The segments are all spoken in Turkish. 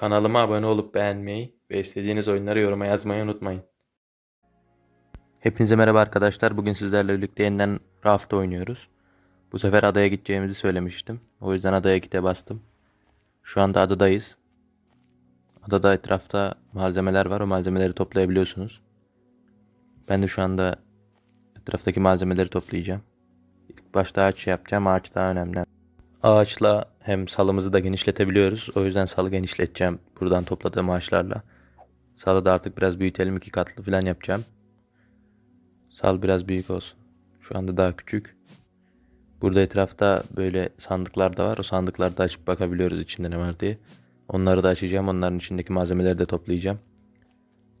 Kanalıma abone olup beğenmeyi ve istediğiniz oyunları yoruma yazmayı unutmayın. Hepinize merhaba arkadaşlar. Bugün sizlerle birlikte yeniden Raft oynuyoruz. Bu sefer adaya gideceğimizi söylemiştim. O yüzden adaya gite bastım. Şu anda adadayız. Adada etrafta malzemeler var. O malzemeleri toplayabiliyorsunuz. Ben de şu anda etraftaki malzemeleri toplayacağım. İlk başta ağaç yapacağım. Ağaç daha önemli. Ağaçla hem salımızı da genişletebiliyoruz. O yüzden salı genişleteceğim buradan topladığım ağaçlarla. Salı da artık biraz büyütelim. iki katlı falan yapacağım. Sal biraz büyük olsun. Şu anda daha küçük. Burada etrafta böyle sandıklar da var. O sandıkları da açıp bakabiliyoruz içinde ne var diye. Onları da açacağım. Onların içindeki malzemeleri de toplayacağım.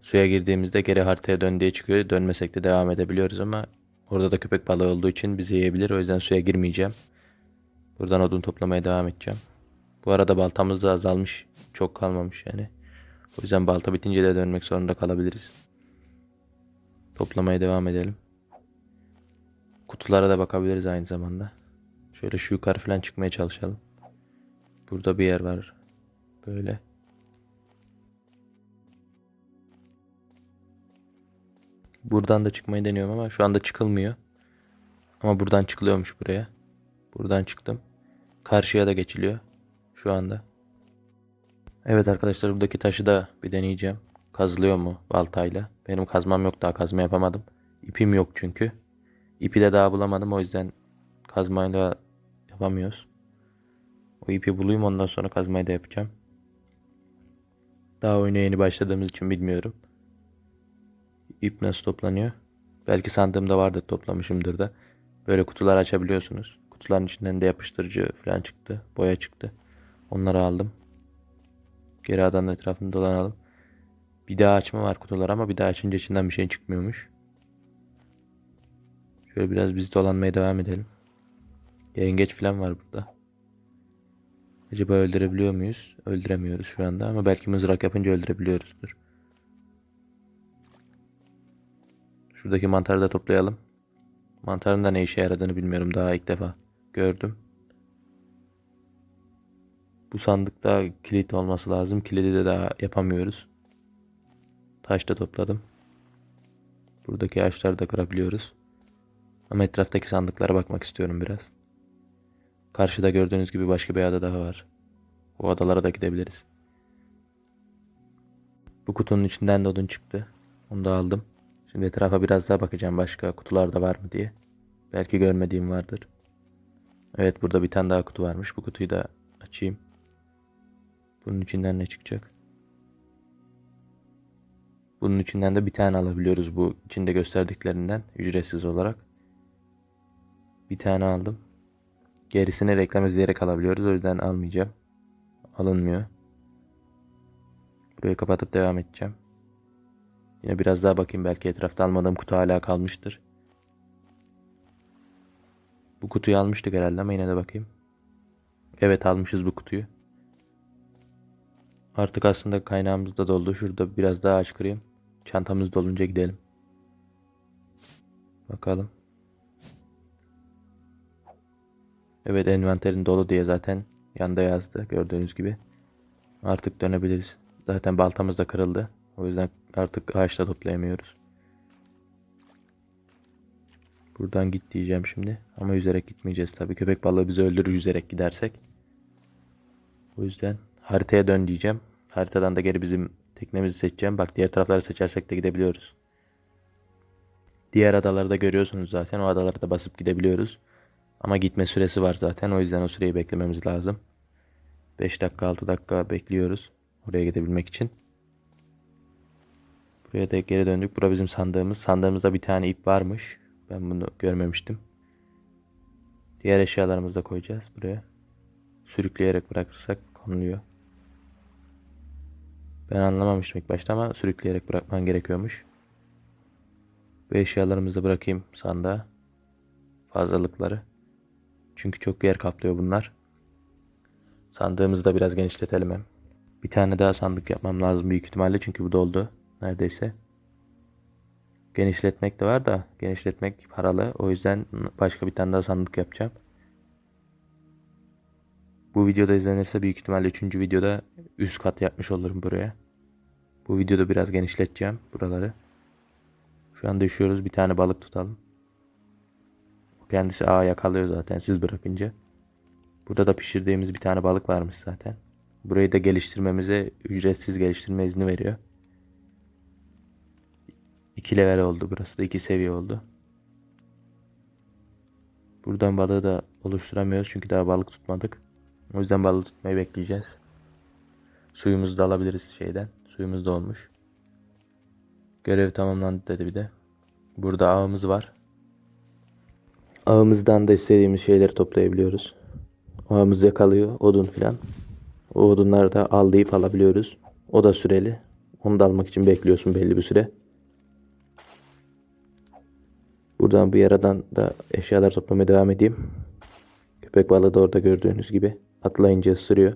Suya girdiğimizde geri haritaya dön diye çıkıyor. Dönmesek de devam edebiliyoruz ama orada da köpek balığı olduğu için bizi yiyebilir. O yüzden suya girmeyeceğim. Buradan odun toplamaya devam edeceğim. Bu arada baltamız da azalmış. Çok kalmamış yani. O yüzden balta bitince de dönmek zorunda kalabiliriz. Toplamaya devam edelim. Kutulara da bakabiliriz aynı zamanda. Şöyle şu yukarı falan çıkmaya çalışalım. Burada bir yer var. Böyle. Buradan da çıkmayı deniyorum ama şu anda çıkılmıyor. Ama buradan çıkılıyormuş buraya. Buradan çıktım. Karşıya da geçiliyor. Şu anda. Evet arkadaşlar buradaki taşı da bir deneyeceğim. Kazılıyor mu baltayla? Benim kazmam yok daha kazma yapamadım. İpim yok çünkü. İpi de daha bulamadım o yüzden kazmayla yapamıyoruz. O ipi bulayım ondan sonra kazmayı da yapacağım. Daha oyuna yeni başladığımız için bilmiyorum. İp nasıl toplanıyor? Belki sandığımda vardır toplamışımdır da. Böyle kutular açabiliyorsunuz. Kutuların içinden de yapıştırıcı falan çıktı. Boya çıktı. Onları aldım. Geri adanın etrafında dolanalım. Bir daha açma var kutular ama bir daha açınca içinden bir şey çıkmıyormuş. Şöyle biraz biz dolanmaya devam edelim. Yengeç falan var burada. Acaba öldürebiliyor muyuz? Öldüremiyoruz şu anda ama belki mızrak yapınca öldürebiliyoruzdur. Şuradaki mantarı da toplayalım. Mantarın da ne işe yaradığını bilmiyorum. Daha ilk defa gördüm. Bu sandıkta kilit olması lazım. Kilidi de daha yapamıyoruz. Taş da topladım. Buradaki ağaçları da kırabiliyoruz. Ama etraftaki sandıklara bakmak istiyorum biraz. Karşıda gördüğünüz gibi başka bir ada daha var. O adalara da gidebiliriz. Bu kutunun içinden de odun çıktı. Onu da aldım. Şimdi etrafa biraz daha bakacağım başka kutularda var mı diye. Belki görmediğim vardır. Evet burada bir tane daha kutu varmış. Bu kutuyu da açayım. Bunun içinden ne çıkacak? Bunun içinden de bir tane alabiliyoruz bu içinde gösterdiklerinden ücretsiz olarak. Bir tane aldım. Gerisini reklam izleyerek alabiliyoruz. O yüzden almayacağım. Alınmıyor. Burayı kapatıp devam edeceğim. Yine biraz daha bakayım belki etrafta almadığım kutu hala kalmıştır. Bu kutuyu almıştık herhalde ama yine de bakayım. Evet almışız bu kutuyu. Artık aslında kaynağımız da doldu. Şurada biraz daha aç kırayım. Çantamız dolunca gidelim. Bakalım. Evet envanterin dolu diye zaten yanda yazdı gördüğünüz gibi. Artık dönebiliriz. Zaten baltamız da kırıldı. O yüzden artık ağaçta toplayamıyoruz. Buradan git diyeceğim şimdi. Ama yüzerek gitmeyeceğiz tabii. Köpek balığı bizi öldürür yüzerek gidersek. O yüzden haritaya dön diyeceğim. Haritadan da geri bizim teknemizi seçeceğim. Bak diğer tarafları seçersek de gidebiliyoruz. Diğer adaları da görüyorsunuz zaten. O adalara da basıp gidebiliyoruz. Ama gitme süresi var zaten. O yüzden o süreyi beklememiz lazım. 5 dakika 6 dakika bekliyoruz. Oraya gidebilmek için. Buraya da geri döndük. Bura bizim sandığımız. Sandığımızda bir tane ip varmış. Ben bunu görmemiştim. Diğer eşyalarımızı da koyacağız buraya. Sürükleyerek bırakırsak konuluyor. Ben anlamamıştım ilk başta ama sürükleyerek bırakman gerekiyormuş. Bu eşyalarımızı da bırakayım sandığa. Fazlalıkları. Çünkü çok yer kaplıyor bunlar. Sandığımızı da biraz genişletelim hem. Bir tane daha sandık yapmam lazım büyük ihtimalle çünkü bu doldu neredeyse. Genişletmek de var da genişletmek paralı. O yüzden başka bir tane daha sandık yapacağım. Bu videoda izlenirse büyük ihtimalle 3. videoda üst kat yapmış olurum buraya. Bu videoda biraz genişleteceğim buraları. Şu anda üşüyoruz. Bir tane balık tutalım. Kendisi ağa yakalıyor zaten siz bırakınca. Burada da pişirdiğimiz bir tane balık varmış zaten. Burayı da geliştirmemize ücretsiz geliştirme izni veriyor. 2 level oldu burası da 2 seviye oldu. Buradan balığı da oluşturamıyoruz çünkü daha balık tutmadık. O yüzden balık tutmayı bekleyeceğiz. Suyumuzu da alabiliriz şeyden. Suyumuz da olmuş. Görev tamamlandı dedi bir de. Burada ağımız var. Ağımızdan da istediğimiz şeyleri toplayabiliyoruz. Ağımız yakalıyor odun filan. O odunları da al deyip alabiliyoruz. O da süreli. Onu da almak için bekliyorsun belli bir süre. Buradan bir yaradan da eşyalar toplamaya devam edeyim. Köpek balığı da orada gördüğünüz gibi atlayınca ısırıyor.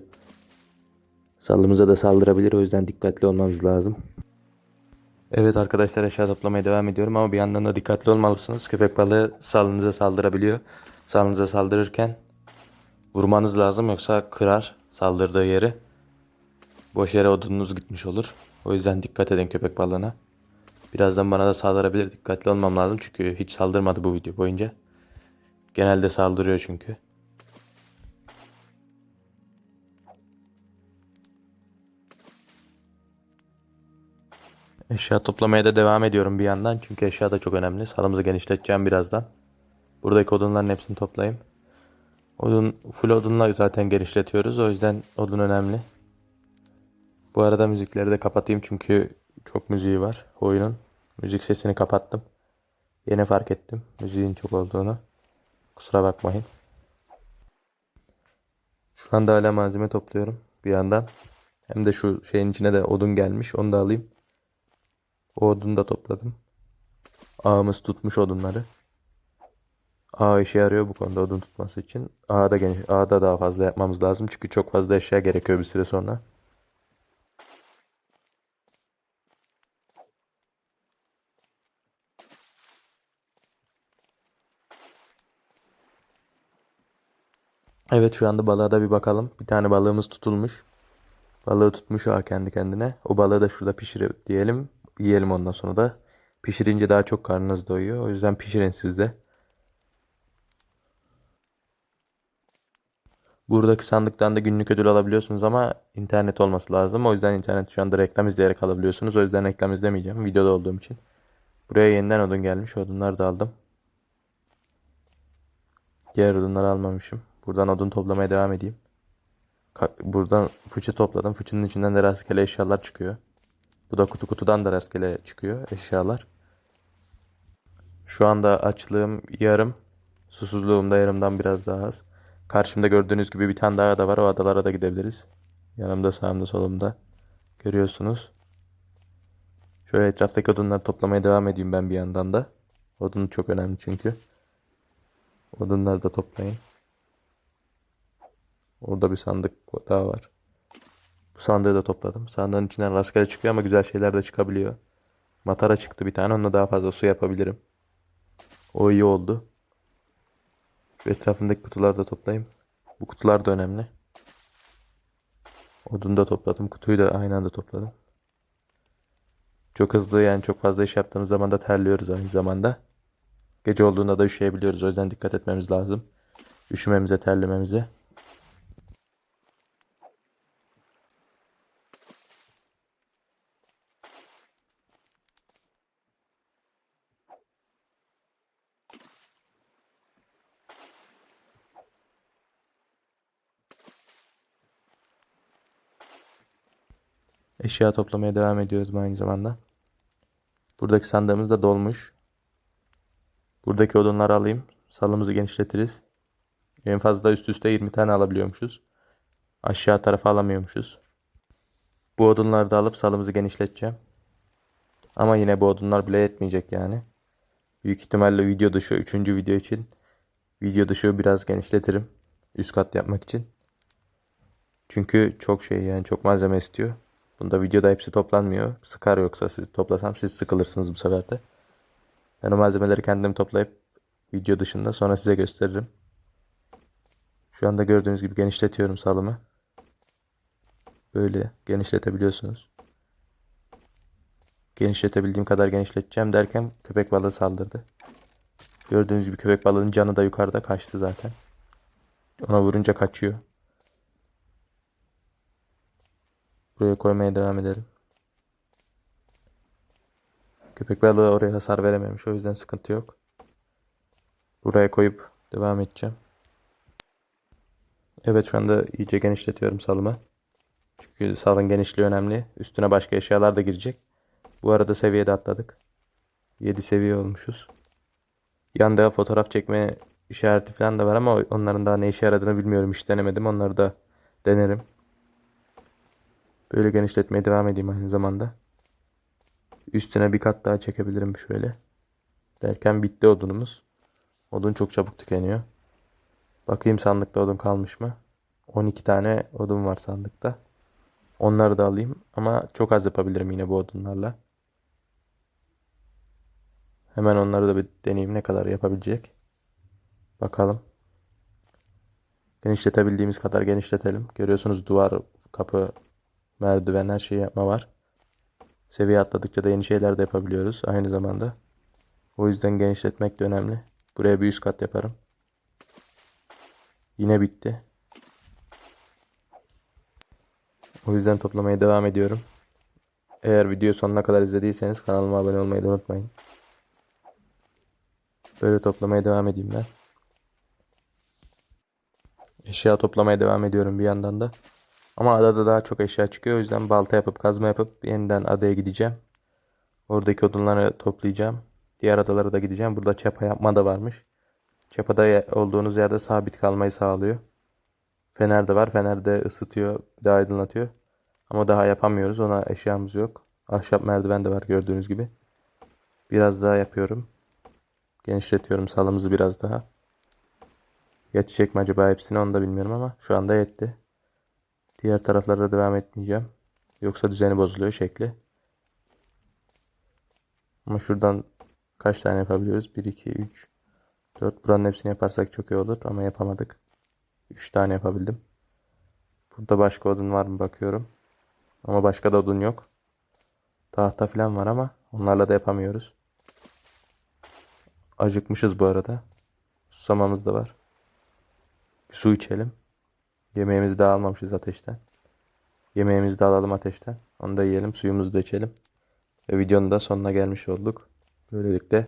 Sallımıza da saldırabilir o yüzden dikkatli olmamız lazım. Evet arkadaşlar eşya toplamaya devam ediyorum ama bir yandan da dikkatli olmalısınız. Köpek balığı salınıza saldırabiliyor. Salınıza saldırırken vurmanız lazım yoksa kırar saldırdığı yeri. Boş yere odununuz gitmiş olur. O yüzden dikkat edin köpek balığına. Birazdan bana da saldırabilir. Dikkatli olmam lazım çünkü hiç saldırmadı bu video boyunca. Genelde saldırıyor çünkü. Eşya toplamaya da devam ediyorum bir yandan. Çünkü eşya da çok önemli. Salımızı genişleteceğim birazdan. Buradaki odunların hepsini toplayayım. Odun, full odunla zaten genişletiyoruz. O yüzden odun önemli. Bu arada müzikleri de kapatayım çünkü çok müziği var oyunun. Müzik sesini kapattım. Yeni fark ettim müziğin çok olduğunu. Kusura bakmayın. Şu anda hala malzeme topluyorum bir yandan. Hem de şu şeyin içine de odun gelmiş. Onu da alayım. O odunu da topladım. Ağımız tutmuş odunları. Ağ işe yarıyor bu konuda odun tutması için. Ağda geniş, ağda daha fazla yapmamız lazım. Çünkü çok fazla eşya gerekiyor bir süre sonra. Evet şu anda balığa da bir bakalım. Bir tane balığımız tutulmuş. Balığı tutmuş ağa kendi kendine. O balığı da şurada pişirip diyelim. Yiyelim ondan sonra da. Pişirince daha çok karnınız doyuyor. O yüzden pişirin siz de. Buradaki sandıktan da günlük ödül alabiliyorsunuz ama internet olması lazım. O yüzden internet şu anda reklam izleyerek alabiliyorsunuz. O yüzden reklam izlemeyeceğim videoda olduğum için. Buraya yeniden odun gelmiş. Odunları da aldım. Diğer odunları almamışım. Buradan odun toplamaya devam edeyim. Buradan fıçı topladım. Fıçının içinden de rastgele eşyalar çıkıyor. Bu da kutu kutudan da rastgele çıkıyor eşyalar. Şu anda açlığım yarım. Susuzluğum da yarımdan biraz daha az. Karşımda gördüğünüz gibi bir tane daha ada var. O adalara da gidebiliriz. Yanımda sağımda solumda. Görüyorsunuz. Şöyle etraftaki odunları toplamaya devam edeyim ben bir yandan da. Odun çok önemli çünkü. Odunları da toplayın. Orada bir sandık daha var. Bu sandığı da topladım. Sandığın içinden rastgele çıkıyor ama güzel şeyler de çıkabiliyor. Matara çıktı bir tane. Onunla daha fazla su yapabilirim. O iyi oldu. Şu etrafındaki kutuları da toplayayım. Bu kutular da önemli. Odunu da topladım. Kutuyu da aynı anda topladım. Çok hızlı yani çok fazla iş yaptığımız zaman da terliyoruz aynı zamanda. Gece olduğunda da üşüyebiliyoruz. O yüzden dikkat etmemiz lazım. Üşümemize, terlememize. Eşya toplamaya devam ediyoruz aynı zamanda. Buradaki sandığımız da dolmuş. Buradaki odunları alayım. Salımızı genişletiriz. En fazla üst üste 20 tane alabiliyormuşuz. Aşağı tarafa alamıyormuşuz. Bu odunları da alıp salımızı genişleteceğim. Ama yine bu odunlar bile yetmeyecek yani. Büyük ihtimalle video dışı 3. video için video dışı biraz genişletirim. Üst kat yapmak için. Çünkü çok şey yani çok malzeme istiyor. Bunda videoda hepsi toplanmıyor. Sıkar yoksa siz toplasam siz sıkılırsınız bu sefer de. Ben o malzemeleri kendim toplayıp video dışında sonra size gösteririm. Şu anda gördüğünüz gibi genişletiyorum salımı. Böyle genişletebiliyorsunuz. Genişletebildiğim kadar genişleteceğim derken köpek balığı saldırdı. Gördüğünüz gibi köpek balığının canı da yukarıda kaçtı zaten. Ona vurunca kaçıyor. Buraya koymaya devam edelim. Köpek balığı oraya hasar verememiş. O yüzden sıkıntı yok. Buraya koyup devam edeceğim. Evet şu anda iyice genişletiyorum salımı. Çünkü salın genişliği önemli. Üstüne başka eşyalar da girecek. Bu arada seviyede atladık. 7 seviye olmuşuz. Yanda fotoğraf çekme işareti falan da var ama onların daha ne işe yaradığını bilmiyorum. Hiç denemedim. Onları da denerim. Böyle genişletmeye devam edeyim aynı zamanda. Üstüne bir kat daha çekebilirim şöyle. Derken bitti odunumuz. Odun çok çabuk tükeniyor. Bakayım sandıkta odun kalmış mı? 12 tane odun var sandıkta. Onları da alayım ama çok az yapabilirim yine bu odunlarla. Hemen onları da bir deneyeyim ne kadar yapabilecek. Bakalım. Genişletebildiğimiz kadar genişletelim. Görüyorsunuz duvar, kapı, merdiven her şeyi yapma var. Seviye atladıkça da yeni şeyler de yapabiliyoruz aynı zamanda. O yüzden genişletmek de önemli. Buraya bir üst kat yaparım. Yine bitti. O yüzden toplamaya devam ediyorum. Eğer video sonuna kadar izlediyseniz kanalıma abone olmayı da unutmayın. Böyle toplamaya devam edeyim ben. Eşya toplamaya devam ediyorum bir yandan da. Ama adada daha çok eşya çıkıyor. O yüzden balta yapıp kazma yapıp yeniden adaya gideceğim. Oradaki odunları toplayacağım. Diğer adalara da gideceğim. Burada çapa yapma da varmış. Çapada olduğunuz yerde sabit kalmayı sağlıyor. Fener de var. Fener de ısıtıyor, bir de aydınlatıyor. Ama daha yapamıyoruz. Ona eşyamız yok. Ahşap merdiven de var gördüğünüz gibi. Biraz daha yapıyorum. Genişletiyorum salımızı biraz daha. Yetecek mi acaba hepsine onu da bilmiyorum ama şu anda yetti. Diğer taraflarda devam etmeyeceğim. Yoksa düzeni bozuluyor şekli. Ama şuradan kaç tane yapabiliyoruz? 1, 2, 3, 4. Buranın hepsini yaparsak çok iyi olur ama yapamadık. 3 tane yapabildim. Burada başka odun var mı bakıyorum. Ama başka da odun yok. Tahta falan var ama onlarla da yapamıyoruz. Acıkmışız bu arada. Susamamız da var. Bir su içelim. Yemeğimizi de almamışız ateşten. Yemeğimizi de alalım ateşten. Onu da yiyelim. Suyumuzu da içelim. Ve videonun da sonuna gelmiş olduk. Böylelikle